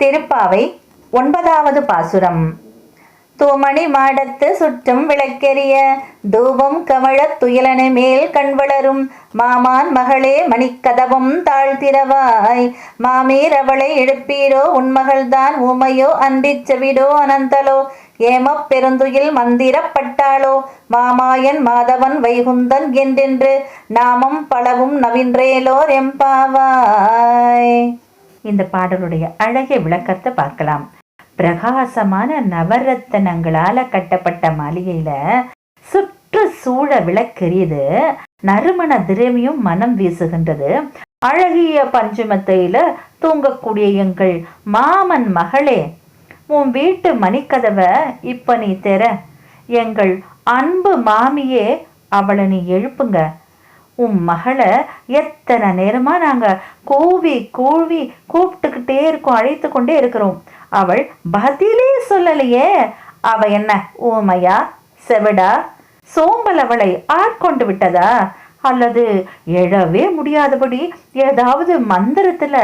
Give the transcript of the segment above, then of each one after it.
திருப்பாவை ஒன்பதாவது பாசுரம். தூமணி மாடத்து சுற்றும் விளக்கெரிய தூபம் கமழத் துயிலன மேல் கண் வளரும் மாமான் மகளே மணிக்கதவம் தாழ்த்திரவாய். மாமீர் அவளை எழுப்பீரோ உன்மகள்தான் ஊமையோ அந்திச்செவிடோ அனந்தலோ. ஏமப் பெருந்துயில் மந்திரப்பட்டாளோ மாமாயன் மாதவன் வைகுந்தன் என்றென்று நாமம் பலவும் நவின்றேலோர் எம்பாவாய் இந்த பாடலுடைய அழகிய விளக்கத்தை பார்க்கலாம். பிரகாசமான நவரத்தனங்களால கட்டப்பட்ட மாளிகையில சுற்று சூழ விளக்கெரியுது. நறுமண திரவியும் மனம் வீசுகின்றது. அழகிய பஞ்சுமத்தையில தூங்கக்கூடிய எங்கள் மாமன் மகளே உன் வீட்டு மணிக்கதவை இப்ப நீ தெர. எங்கள் அன்பு மாமியே அவளை நீ எழுப்புங்க. உன் மகளை எத்தனை நேரமா நாங்க கூவி கூவி கூப்பிட்டுக்கிட்டே இருக்கோம் அழைத்து கொண்டே இருக்கிறோம். அவள் பதிலே சொல்லலையே. அவ என்ன ஊமையா செவிடா? சோம்பல் அவளை ஆட்கொண்டு விட்டதா? அல்லது எழவே முடியாதபடி ஏதாவது மந்திரத்துல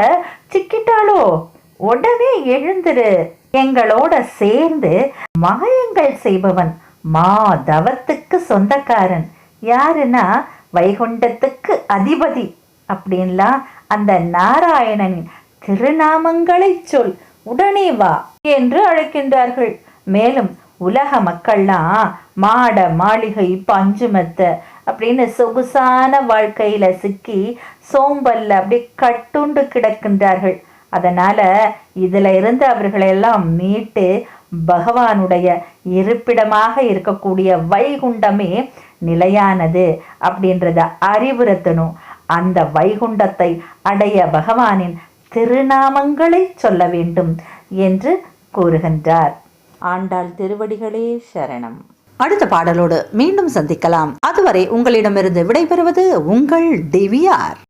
சிக்கிட்டாளோ? உடனே எழுந்துரு. எங்களோட சேர்ந்து மாயங்கள் செய்பவன் மாதவத்துக்கு சொந்தக்காரன். யாருன்னா வைகுண்டத்துக்கு அதிபதி அப்படின்லாம் அந்த நாராயணனின் திருநாமங்களை சொல் உடனே வா என்று அழைக்கின்றார்கள். மேலும் உலக மக்கள்லாம் மாட மாளிகை பஞ்சுமெத்த அப்படின்னு சொகுசான வாழ்க்கையில சிக்கி சோம்பல்ல அப்படி கட்டுண்டு கிடக்கின்றார்கள். அதனால இதுல இருந்து அவர்களை எல்லாம் மீட்டு பகவானுடைய இருப்பிடமாக இருக்கக்கூடிய வைகுண்டமே நிலையானது அப்படின்றத அறிவுறுத்தணும். அந்த வைகுண்டத்தை அடைய பகவானின் திருநாமங்களை சொல்ல வேண்டும் என்று கூறுகின்றார். ஆண்டாள் திருவடிகளே சரணம். அடுத்த பாடலோடு மீண்டும் சந்திக்கலாம். அதுவரை உங்களிடமிருந்து விடைபெறுவது உங்கள் டிவிஆர்